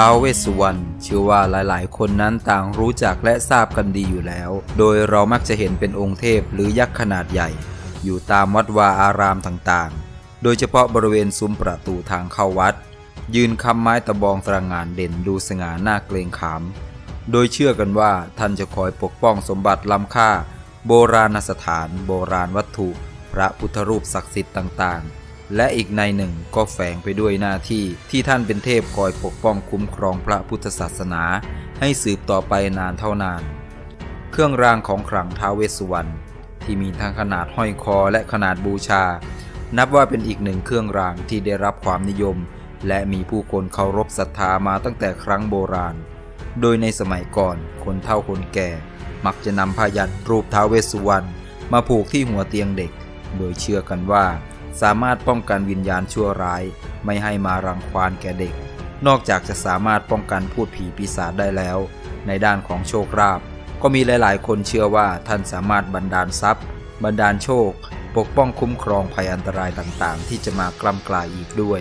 ท้าวเวสสุวรรณเชื่อว่าหลายๆ คนนั้นต่างรู้จักและทราบกันดีอยู่แล้ว โดยเรามักจะเห็นเป็นองค์เทพหรือยักษ์ขนาดใหญ่ อยู่ตามวัดวาอารามต่างๆ โดยเฉพาะบริเวณซุ้มประตูทางเข้าวัด ยืนคำไม้ตะบองตระงานเด่นดูสง่าหน้าเกรงขาม โดยเชื่อกันว่าท่านจะคอยปกป้องสมบัติล้ำค่า โบราณสถาน โบราณวัตถุ พระพุทธรูปศักดิ์สิทธิ์ต่างๆ และอีกในหนึ่งก็แฝงไปด้วยหน้าที่ที่ท่านเป็นเทพคอยปกป้องคุ้มครองพระพุทธศาสนา ให้สืบต่อไปนานเท่านาน เครื่องรางของขลังท้าวเวสสุวรรณที่มีทั้งขนาดห้อยคอและขนาดบูชา นับว่าเป็นอีกหนึ่งเครื่องรางที่ได้รับความนิยม และมีผู้คนเคารพศรัทธามาตั้งแต่ครั้งโบราณ โดยในสมัยก่อนคนเฒ่าคนแก่ มักจะนำผ้ายันรูปท้าวเวสสุวรรณมาผูกที่หัวเตียงเด็ก โดยเชื่อกันว่า สามารถป้องกันวิญญาณชั่วร้าย ไม่ให้มารังควานแก่เด็ก นอกจากจะสามารถป้องกันพูดผีปีศาจได้แล้ว ในด้านของโชคลาภก็มีหลายๆ คนเชื่อว่าท่านสามารถบันดาลทรัพย์ บันดาลโชค ปกป้องคุ้มครองภัยอันตรายต่างๆ ที่จะมากล้ำกลายอีกด้วย